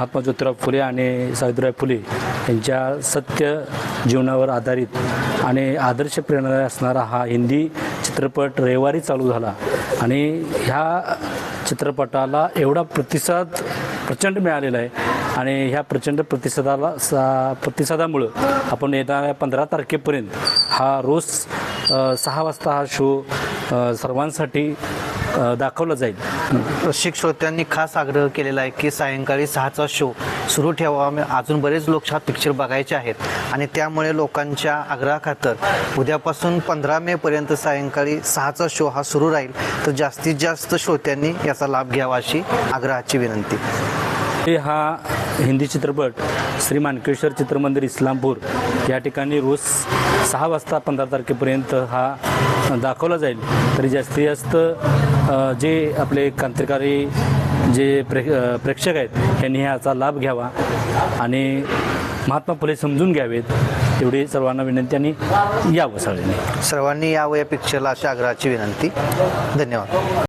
महात्मा ज्योतिराव फुले आणि सावित्रीबाई फुले यांच्या सत्य जीवनावर आधारित आणि आदर्श प्रेरणा असणारा हा हिंदी चित्रपट रविवारी चालू झाला. आणि ह्या चित्रपटाला एवढा प्रतिसाद प्रचंड मिळालेला आहे आणि ह्या प्रचंड प्रतिसादाला सा प्रतिसादामुळं आपण येणाऱ्या पंधरा तारखेपर्यंत हा रोज सहा वाजता हा शो सर्वांसाठी दाखवला जाईल. रसिक श्रोत्यांनी खास आग्रह केलेला आहे की सायंकाळी सहाचा शो सुरू ठेवा अजून बरेच लोक हा पिक्चर बघायचे आहेत. आणि त्यामुळे लोकांच्या आग्रहाखातर उद्यापासून पंधरा मे पर्यंत सायंकाळी सहाचा शो हा सुरू राहील. तर जास्तीत जास्त श्रोत्यांनी याचा लाभ घ्यावा अशी आग्रहाची विनंती. हे हा हिंदी चित्रपट श्री मानकेश्वर चित्रमंदिर इस्लामपूर या ठिकाणी रोज सहा वाजता पंधरा तारखेपर्यंत हा दाखवला जाईल. तरी जास्तीत जास्त जे आपले क्रांतिकारी जे प्रे प्रेक्षक आहेत त्यांनी ह्याचा लाभ घ्यावा आणि महात्मा फुले समजून घ्यावेत एवढी सर्वांना विनंती आणि यावं सगळ्यांनी. सर्वांनी यावं या पिक्चरला अशा आग्रहाची विनंती. धन्यवाद.